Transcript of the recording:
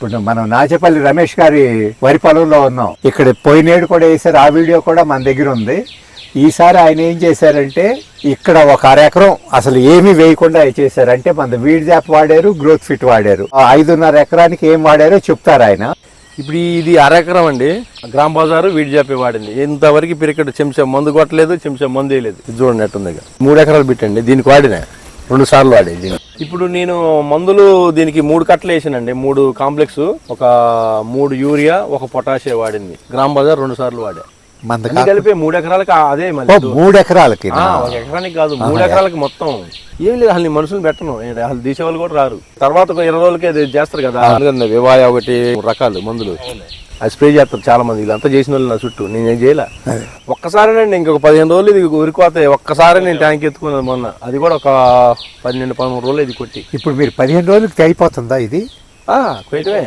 ఇప్పుడు మనం నాచపల్లి రమేష్ గారి వరి పొలంలో ఉన్నాం. ఇక్కడ పోయినేడు కూడా వేసారు. ఆ వీడియో కూడా మన దగ్గర ఉంది. ఈసారి ఆయన ఏం చేశారంటే ఇక్కడ ఒక అరెకరం అసలు ఏమీ వేయకుండా చేశారు. అంటే మన వీడ్ జాప్ వాడారు గ్రోత్ ఫిట్ వాడారు. ఆ ఐదున్నర ఎకరానికి ఏం వాడారో చెప్తారు ఆయన. ఇప్పుడు ఇది అరెకరం అండి. గ్రామ బజారు వీడి జాపి వాడింది. ఇంతవరకు ఇప్పుడు ఇక్కడ చెంచా మందు కొట్టలేదు చెంచా మందు వేయలేదు. ఇది చూడండి మూడు ఎకరాలు పెట్టండి. దీనికి వాడిన? రెండు సార్లు వాడే దీనికి ఇప్పుడు నేను మందులు దీనికి మూడు కట్టలు వేసానండి. మూడు కాంప్లెక్స్ ఒక మూడు యూరియా ఒక పొటాషియా వాడింది. గ్రామ్ బజార్ రెండు సార్లు వాడా. మంద కలిపి మూడు ఎకరాలకి అదే మళ్ళీ మూడు ఎకరాలకి ఆ, ఒక ఎకరానికి కాదు మూడు ఎకరాలకి మొత్తం. ఏం లేదు అసలు మనుషులు పెట్టను. అసలు తీసేవాళ్ళు కూడా రారు. తర్వాత ఒక ఇరవై రోజులకి అది చేస్తారు కదా. వివాయ ఒకటి రకాలు మందులు. అది స్ప్రే చేస్తారు చాలా మంది వీళ్ళంతా చేసిన వాళ్ళు నా చుట్టూ. నేను ఏం చేయలే. ఒక్కసారేనండి ఇంకొక పదిహేను రోజులు ఇది ఉరికోతాయి ఒక్కసారి నేను ట్యాంక్ ఎత్తుకున్నది మొన్న. అది కూడా ఒక పన్నెండు పదమూడు రోజులు ఇది కొట్టి. ఇప్పుడు మీరు పదిహేను రోజులకి అయిపోతుందా ఇది? కొయ్యటమే.